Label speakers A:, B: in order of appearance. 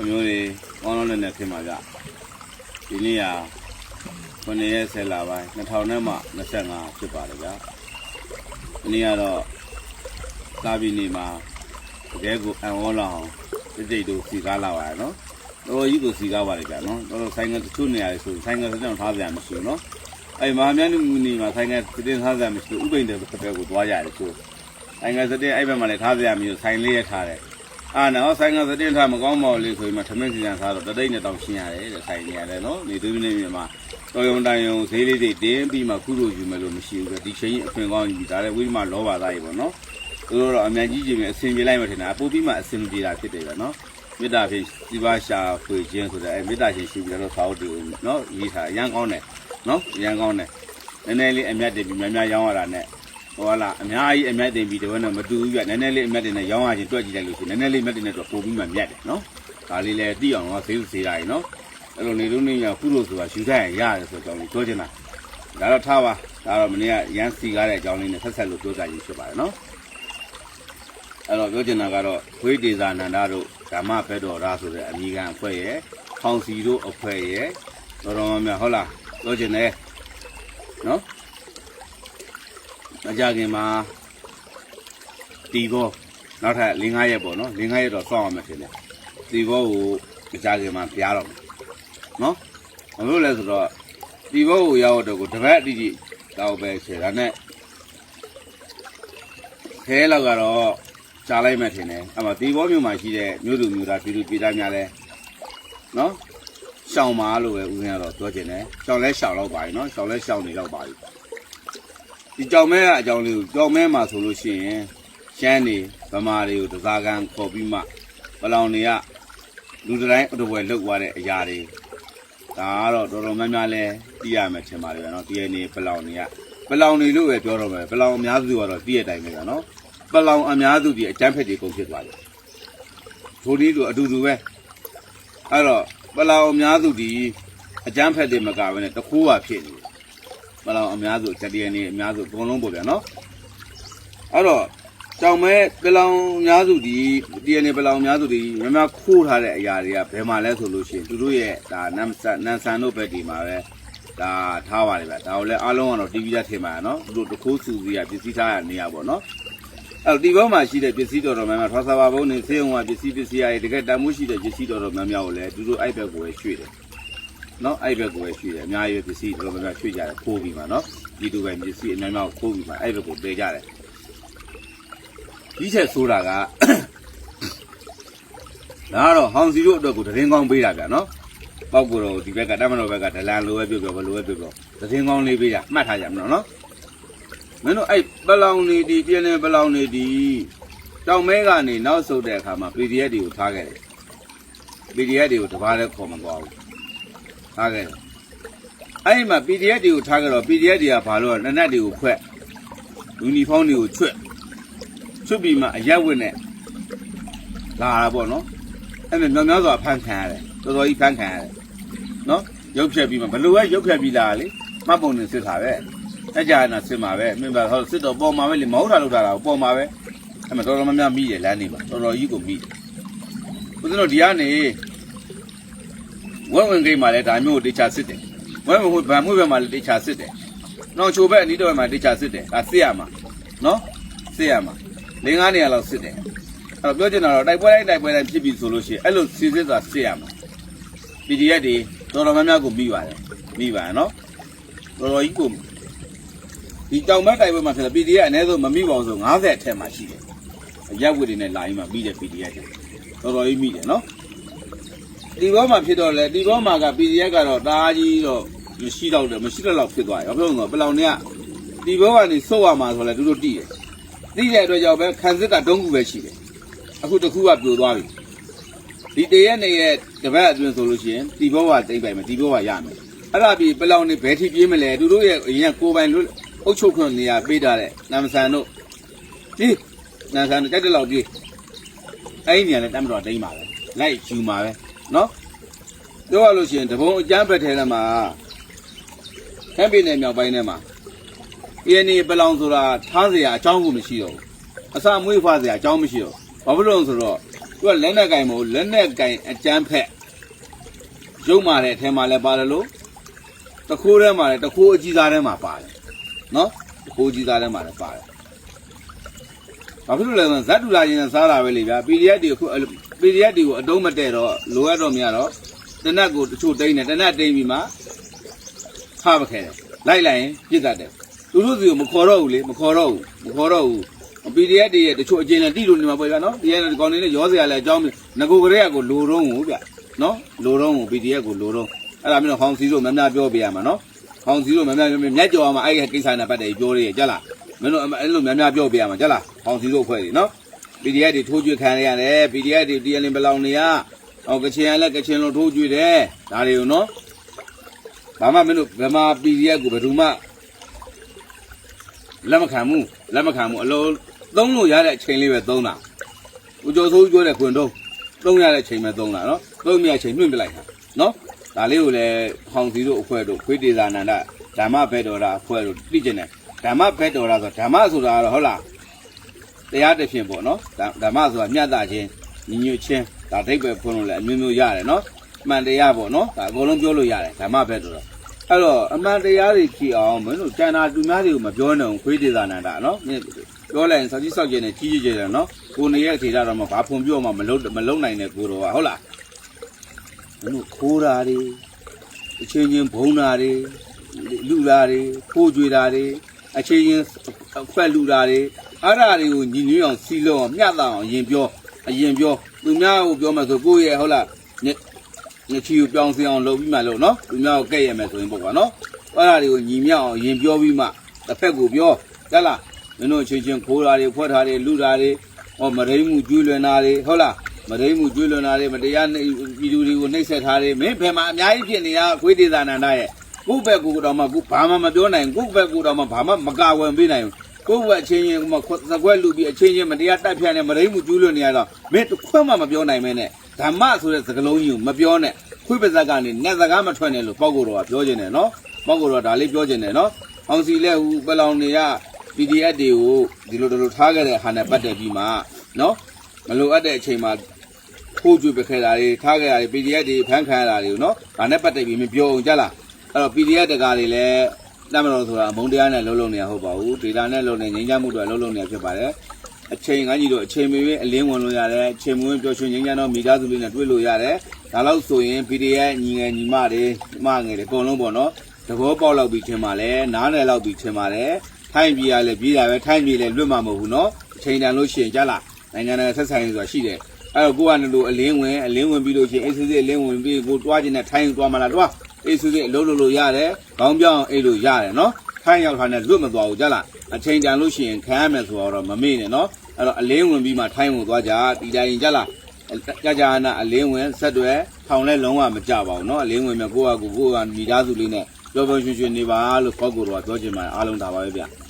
A: အမျိုးတွေကောင်းလုံးနဲ့နဲ့ဖြစ်မှာကြဒီနေ့ဟာ9ရက်10လပိုင်း2000နဲ့မှ25ဖြစ်ပါတယ်ဗျာဒီနေ့ကတော့သာဘီနေမှာတကယ်ကိုအံဝေါ်လာအောင်တိတ်တိတ်တို့စီကားလာပါရနော်တော်တော်ကြီးကိုစီကားပါတယ်ဗျာနော်တော်တော်ဆိုင်ကတချို့နေရာတွေဆိုဆိုင်ကစတဲ့ထားကြရမရှိဘူးနော်အဲ့မဟာမြတ်နေမှာဆိုင်ကစတဲ့ထားကြရမရှိဘူးဥပိ္ပန်တဲ့ဘက်ကိုသွားရတယ်ဆိုဆိုင်ကစတဲ့အဲ့ဘက်မှာလည်းထားကြရမရှိဘူးဆိုင်လေးရထားတယ် အာနော်ဆိုင်ကသတင်ထားမကောင်းပါဘူးလေဆိုရင်မထမင်းစီစံထားတော့တသိန်းနဲ့တောင်ရှင်းရတယ်တဲ့ဆိုင်နေရတယ်နော်နေသူနေမြေမှာတော်ယုံတိုင်ယုံဈေးလေးတွေတင်းပြီးမှကုလို့ယူမယ်လို့မရှိဘူးပဲဒီချိန်အခွင့်ကောင်းယူဒါလည်းဝိဓမလောဘသားကြီးပေါ့နော်သူတို့တော့အမြန်ကြီးကြီးမြအဆင်ပြေလိုက်မှထင်တာပို့ပြီးမှအဆင်ပြေတာဖြစ်တယ်ပဲနော်မေတ္တာဖြင့်ဒီပါရှာဖွေခြင်းဆိုတဲ့အဲမေတ္တာရှင်ရှိပြီးတော့သာဝတ္တူနော်ရေးထားအရန်ကောင်းတယ်နော်အရန်ကောင်းတယ်နည်းနည်းလေးအမြတ်တင်ပြီးများများရောင်းရတာနဲ့ ဟိုလာအများကြီးအမြတ်တင်ပြီးတဝက်နဲ့မတူဘူးပြနည်းနည်းလေးအမြတ်တင်နဲ့ရောင်းရချင်းတွက်ကြည့်လိုက်လို့ရှိရင်နည်းနည်းလေးအမြတ်တင်နဲ့တော့ပို့ပြီးမှမြတ်တယ်နော်ဒါလေးလည်းတိအောင်တော့ဈေးဥစေးတာကြီးနော်အဲ့လိုနေလို့နေရကုလို့ဆိုတာယူထိုင်ရရတယ်ဆိုတော့ကြောင်းပြောချင်တာဒါတော့ထားပါဒါတော့မနေ့ကရန်စီကားတဲ့အကြောင်းလေးနဲ့ဆက်ဆက်လို့ပြောကြရည်ဖြစ်ပါတယ်နော်အဲ့တော့ပြောချင်တာကတော့ဝိဒေဇာနန္ဒတို့ဓမ္မဘက်တော်ရာဆိုတဲ့အမိခံအဖွဲ့ရဲ့ခေါင်စီတို့အဖွဲ့ရဲ့တော်တော်များများဟုတ်လားပြောချင်တယ်နော် မကြခင်မှာတီဘောနောက်ထပ်၄၅ရက်ပေါ့နော်၄၅ရက်တော့စောင့်အောင်မယ်ထင်တယ်တီဘောကိုမကြခင်မှာပြားတော့မယ်နော်ဘာလို့လဲဆိုတော့တီဘောကိုရောက်တော့ကိုတပတ်အတိကြီးတောက်ပဲခြေဒါနဲ့ခဲလောက်ကတော့ကြားလိုက်မယ်ထင်တယ်အဲ့မှာတီဘောမြို့မှာရှိတဲ့မြို့သူမြို့သားပြည်သူပြည်သားများလဲနော်ရှောင်းပါလို့ပဲဦးဇင်းကတော့ပြောချင်တယ်ရှောင်းလဲရှောင်းတော့ပါပြီနော်ရှောင်းလဲရှောင်းနေတော့ပါပြီ ဒီကြောင်မဲကအကြောင်းလေးကိုကြောင်မဲမှာဆိုလို့ရှိရင်ရှမ်းနေဗမာတွေကိုတစားကန်ခေါ်ပြီးမှဘလောင်တွေကလူတိုင်းအတူပဲလှုပ်သွားတဲ့အရာတွေဒါကတော့တော်တော်များများလဲသိရမယ်ထင်ပါတယ်ဗျာနော် DNA ဘလောင်တွေကဘလောင်တွေလို့ပဲပြောတော့မယ်ဘလောင်အများစုကတော့သိရတဲ့အတိုင်းပဲဗျာနော်ဘလောင်အများစုဒီအကျန်းဖက်တွေကုန်ဖြစ်သွားတယ်ထိုနည်းတူအတူတူပဲအဲ့တော့ဘလောင်အများစုဒီအကျန်းဖက်တွေမကဘဲနဲ့တခိုးပါဖြစ်နေ တယ်ဘလောင်အများစုချက်တရနေအများစုအကုန်လုံးပေါ့ဗျာနော်အဲ့တော့ကြောင်မဲပလောင်အများစုဒီတရနေပလောင်အများစုဒီမမခိုးထားတဲ့အရာတွေကဘယ်မှာလဲဆိုလို့ရှိရင်သူတို့ရဲ့ဒါနမ်ဆန်နန်ဆန်တို့ဘက်ဒီမှာပဲဒါထားပါလေဗျာဒါကိုလည်းအားလုံးကတော့ TV ရထင်ပါရနော်သူတို့တခိုးစုစီကပစ္စည်းထားရနေရပေါ့နော်အဲ့တော့ဒီဘက်မှာရှိတဲ့ပစ္စည်းတော်တော်များများထွားစာပါဘုံနေဆေးုံကပစ္စည်းပစ္စည်းရည်တကယ်တန်မှုရှိတဲ့ပစ္စည်းတော်တော်များများကိုလည်းသူတို့အဲ့ဘက်ကိုပဲရွှေ့တယ် နော်အဲ့ဘက်ကိုပဲရွှေ့တယ်အများကြီးပဲပစ္စည်းတော်တော်များများရွှေ့ကြတယ်ခိုးပြီးမှနော်ဒီလိုပဲပစ္စည်းအများများကိုခိုးပြီးမှအဲ့ဘက်ကိုပေးကြတယ်ဒီချက်ဆိုတာကဒါကတော့ဟောင်စီတို့အတွက်ကိုသတင်းကောင်းပေးတာဗျာနော်ပောက်ကိုတော့ဒီဘက်ကတမန်တော်ဘက်ကဒလန်လိုပဲပြောပြောဘလိုပဲပြောပြောသတင်းကောင်းလေးပေးတာမှတ်ထားကြမလို့နော်မင်းတို့အဲ့ပလောင်နေဒီပြင်းနေပလောင်နေဒီတောင်မဲကနေနောက်ဆုတ်တဲ့အခါမှာ PDF တွေကိုထားခဲ့တယ် PDF တွေကိုတပားလည်းခေါ်မသွားဘူး ထားခဲ့တယ်အဲ့ဒီမှာ PDF တွေကိုထားခဲ့တော့ PDF တွေကဘာလို့လဲနက်နက်တွေကိုခွက်ယူနီဖောင်းတွေကိုချွတ်ချွတ်ပြီးမှအရက်ဝတ်နဲ့လာတာပေါ့နော်အဲ့မဲ့မြောင်များစွာဖန်ခံရတယ်တော်တော်ကြီးဖန်ခံရတယ်နော်ရုပ်ဖြတ်ပြီးမှဘလို့ပဲရုပ်ဖြတ်ပြီးလာတာလေမှတ်ပုံနေစစ်တာပဲအကြနာစစ်မှာပဲမင်းပါဟောစစ်တော့ပေါ်မှာပဲလေမဟုတ်တာလို့တာတော့ပေါ်မှာပဲအဲ့မဲ့တော်တော်များများမိတယ်လမ်းနေမှာတော်တော်ကြီးကိုမိတယ်ဦးဇင်းတို့ဒီကနေ ဝက်ဝင်ဂိမ်းမှာလည်းဒါမျိုးကိုတေချာစစ်တယ်ဝက်ဝင်ဟိုဗန်မွေးဘက်မှာလည်းတေချာစစ်တယ်နောက်ချိုဘက်အနီးတော်ဘက်မှာတေချာစစ်တယ်ဒါစစ်ရမှာနော်စစ်ရမှာလင်းကားနေရာလောက်စစ်တယ်အဲ့တော့ပြောချင်တာတော့တိုက်ပွဲတိုင်းတိုက်ပွဲတိုင်းဖြစ်ပြီဆိုလို့ရှိရင်အဲ့လိုစစ်စစ်ဆိုတာစစ်ရမှာ PDF တွေတော်တော်များများကိုမိပါတယ်မိပါတယ်နော်တော်တော်ကြီးကိုဒီတောင်ဘက်တိုက်ပွဲမှာဆိုတော့ PDF အနည်းဆုံးမမိပါဘူးဆို90အထက်မှာရှိတယ်ရက်ဝက်တွေနဲ့လာရင်မှမိတယ် PDF တွေတော်တော်ကြီးမိတယ်နော် ဒီဘောမှာဖြစ်တော့လေဒီဘောမှာက PDF ကတော့တားကြီးတော့မရှိတော့တယ်မရှိတော့လောက်ဖြစ်သွားတယ်ဘာဖြစ်လို့လဲဆိုတော့ပလောင်တွေကဒီဘောကနေစုတ်ရမှာဆိုလဲသူတို့တိတယ်တိတဲ့အတွက်ကြောင့်ပဲခံစစ်တာတုံးခုပဲရှိတယ်အခုတစ်ခုကပြိုသွားပြီဒီတရက်နေရဲ့တပတ်အတွင်းဆိုလို့ရှိရင်ဒီဘောကတိတ်ပိုင်မယ်ဒီဘောကရမယ်အဲ့ဒါပြီးပလောင်တွေဘယ်ထိပြေးမလဲသူတို့ရဲ့အရင်ကိုယ်ပိုင်လို့အုတ်ချုပ်ခွင့်နေရာပေးထားတဲ့နမ်ဆန်တို့ဒီနမ်ဆန်တို့တက်တက်လောက်ပြေးအဲ့ဒီနေရာနဲ့တမ်းတော်တိမ့်ပါပဲလိုက်ယူမှာပဲနော် ပြောရလို့ရှိရင်တဘုံအကျန်းဖက်ထဲထဲမှာဟမ်ပီနယ်မြောက်ပိုင်းထဲမှာ ENA ပလောင်ဆိုတာထားเสียအကြောင်းကိုမရှိတော့ဘူးအစာမွေးဖွားเสียအကြောင်းမရှိတော့ဘူးဘာဖြစ်လို့လဲဆိုတော့ သူကလက်နဲ့ကင်မဟုတ်လက်နဲ့ကင်အကျန်းဖက်ရုပ်မာတဲ့အထဲမှာလည်းပါတယ်လို့တခိုးထဲမှာလည်းတခိုးအကြီးသားထဲမှာပါတယ်နော်တခိုးကြီးသားထဲမှာလည်းပါတယ်ဘာဖြစ်လို့လဲဆိုတော့ဇတ်တူလာရင်စားတာပဲလေဗျာ PDF တွေအခု PDF တွေကိုအတုံးမတည့်တော့လိုအပ်တော့မရတော့ တနက်ကိုတချို့တိမ့်တယ်တနက်တိမ့်ပြီးမှဖားပခဲတယ်လိုက်လိုက်ရင်ပြစ်တတ်တယ်သူတို့စီကိုမခေါ်တော့ဘူးလေမခေါ်တော့ဘူးမခေါ်တော့ဘူး PDF တွေရဲ့တချို့အကျဉ်းနဲ့တိလို့နေမှာပေါ့ဗျာနော် PDF တွေကောင်နေနဲ့ရောစရာလည်းအကြောင်းငကိုကလေးကကိုလိုတော့ကိုဗျနော်လိုတော့ကို PDF ကိုလိုတော့အဲ့ဒါမျိုးဟောင်းစီတို့မများပြောပြရမှာနော်ဟောင်းစီတို့မများပြောမြတ်ကြော်မှာအဲ့ဒီကိစ္စနဲ့ပတ်သက်ပြီးပြောရကြလားမင်းတို့အဲ့လိုများများပြောပြရမှာကြလားဟောင်းစီတို့ဖွဲ့နေနော် PDF တွေထိုးကျွေးခံရရတယ် PDF တွေ TLN ဘလောင်နေရ ဟောကချင်ရလည်းကချင်လုံးထိုးကျွေးတယ်ဒါတွေကိုနော်ဘာမှမင်းတို့ဗမာ PDF ကိုဘယ်သူမှလက်မခံဘူးလက်မခံဘူးအလုံးသုံးလို့ရတဲ့အချိန်လေးပဲသုံးတာဦးကျော်စိုးပြောတဲ့ခွင်တော့သုံးရတဲ့အချိန်ပဲသုံးတာနော်သုံးမြအချိန်နှွင့်ပြလိုက်တာနော်ဒါလေးကိုလည်းဟောင်စီတို့အဖွဲ့တို့ခွေးတေဇာနန္ဒဓမ္မဘက်တော်ရာအဖွဲ့တို့သိကျင်တယ်ဓမ္မဘက်တော်ရာဆိုဓမ္မဆိုတာကတော့ဟုတ်လားတရားတစ်ဖြင့်ပေါ့နော်ဒါဓမ္မဆိုတာမြတ်တာချင်းညီညွတ်ချင်း ဒါဒိဋ္ဌိပဲဖွင့်လို့လည်းအမျိုးမျိုးရတယ်နော်အမှန်တရားပေါ့နော်ဒါအကုန်လုံးပြောလို့ရတယ်ဓမ္မပဲဆိုတော့အဲ့တော့အမှန်တရားတွေကြည့်အောင်မင်းတို့ကျန်တာသူများတွေကိုမပြောနိုင်ဘူးခွေးဒေသနာတာနော်မင်းပြောလိုက်ရင်စောကြီးစောက်ကျင်နေကြီးကြီးကျယ်တယ်နော်ကိုနေရဲ့အခြေကြတော့မှဘာဖွန်ပြောမှမလုံးမလုံးနိုင်တဲ့ကိုတော့ဟုတ်လားမင်းတို့ခိုးတာတွေအချင်းချင်းဘုံတာတွေလူတာတွေခိုးကြွေတာတွေအချင်းချင်းအခွက်လူတာတွေအဲ့ဓာတွေကိုညီညွတ်အောင်စီလုံးအောင်မျှတအောင်အရင်ပြော အရင်ပြောသူများကိုပြောမှဆိုကိုယ့်ရဲ့ဟုတ်လားညညချီကိုပြောင်းစင်းအောင်လုပ်ပြီးမှလို့နော်သူများကိုကဲ့ရမယ်ဆိုရင်ပေါ့ကွာနော်အဲ့ဓာတွေကိုညီမျှအောင်အရင်ပြောပြီးမှတစ်ဖက်ကိုပြောကြလားမင်းတို့ချင်းချင်းခိုးတာတွေဖွက်တာတွေလူတာတွေဟောမရိမှုကျွေးလွန်တာတွေဟုတ်လားမရိမှုကျွေးလွန်တာတွေမတရားနှိပ်ပြည်သူတွေကိုနှိပ်စက်ထားတယ်မင်းဘယ်မှာအများကြီးဖြစ်နေတာခွေးဒေသနန္ဒရဲ့ကိုယ့်ဘက်ကိုတော့မှကိုဘာမှမပြောနိုင်ကိုယ့်ဘက်ကိုတော့မှဘာမှမကာဝယ်ပေးနိုင်ဘူး ကိုယ့်ဘက်အချင်းချင်းကမှသကွက်လူပြီးအချင်းချင်းမတရားတိုက်ဖြတ်နေမရိမှုကျူးလွန်နေရတော့မင်းတစ်ခွက်မှမပြောနိုင်မဲနဲ့ဓမ္မဆိုတဲ့စကားလုံးကြီးကိုမပြောနဲ့ခွေးပါဇက်ကနေနဲ့စကားမထွက်နဲ့လို့ပေါ့ကိုတော့ပြောခြင်းတယ်နော်ပေါ့ကိုတော့ဒါလေးပြောခြင်းတယ်နော်အောင်စီလဲဟူပလောင်နေရ PDF တွေကိုဒီလိုဒီလိုထားခဲ့တဲ့ဟာနဲ့ပတ်သက်ပြီးမှနော်မလိုအပ်တဲ့အချိန်မှာထိုးကျွေးပခဲ့တာတွေထားခဲ့တာတွေ PDF တွေဖမ်းခံရတာတွေကိုနော်ဒါနဲ့ပတ်သက်ပြီးမပြောအောင်ကြလားအဲ့တော့ PDF တကားတွေလည်း တမတော်ဆိုတာအမုံတရားနဲ့လုံးလုံးနေရဟုတ်ပါဘူးဒေတာနဲ့လုံးနေငြိမ်းချမ်းမှုတွေလုံးလုံးနေဖြစ်ပါတယ်အချိန်ငန်းကြီးတို့အချိန်မရွေးအလင်းဝင်လို့ရတယ်အချိန်မွေးပျော်ရွှင်ငြိမ်းချမ်းသောမိသားစုလေးနဲ့တွေ့လို့ရတယ်ဒါလို့ဆိုရင် PDF ညီငယ်ညီမတွေညီမငယ်တွေအကုန်လုံးပေါ့နော်သဘောပေါက်လောက်ပြီးထင်ပါလေနားနယ်လောက်ပြီးထင်ပါတယ်ထိုင်းပြည်ရလဲပြည်တာပဲထိုင်းပြည်လဲလွတ်မှာမဟုတ်ဘူးနော်အချိန်တန်လို့ရှိရင်ကြလားနိုင်ငံတော်ဆက်ဆံရေးဆိုတာရှိတယ်အဲ့တော့ကိုကလည်းလို့အလင်းဝင်အလင်းဝင်ပြီးလို့ရှိရင်အေးစစ်စစ်အလင်းဝင်ပြီးကိုတွားခြင်းနဲ့ထိုင်းတွားမှလားတွား အေးစစ်စစ်အလုံးလို့လို့ရတယ်။ခေါင်းပြောင်းအေးလို့ရတယ်နော်။ထိုင်းရောက်တာနဲ့လွတ်မသွားဘူးကြလား။အချိန်တန်လို့ရှိရင်ခံရမယ်ဆိုတော့မမေ့နဲ့နော်။အဲ့တော့အလင်းဝင်ပြီးမှထိုင်းဝင်သွားကြ။ဒီတိုင်းကြလား။ကြာကြာနာအလင်းဝင်ဆက်တွဲထောင်လဲလုံးဝမကြပါဘူးနော်။အလင်းဝင်မြကိုကကိုကိုကမိသားစုလေးနဲ့ပြောပြောရွှင်ရွှင်နေပါလို့ခေါက်ကိုတော့ပြောချင်ပါတယ်အားလုံးဒါပါပဲဗျ။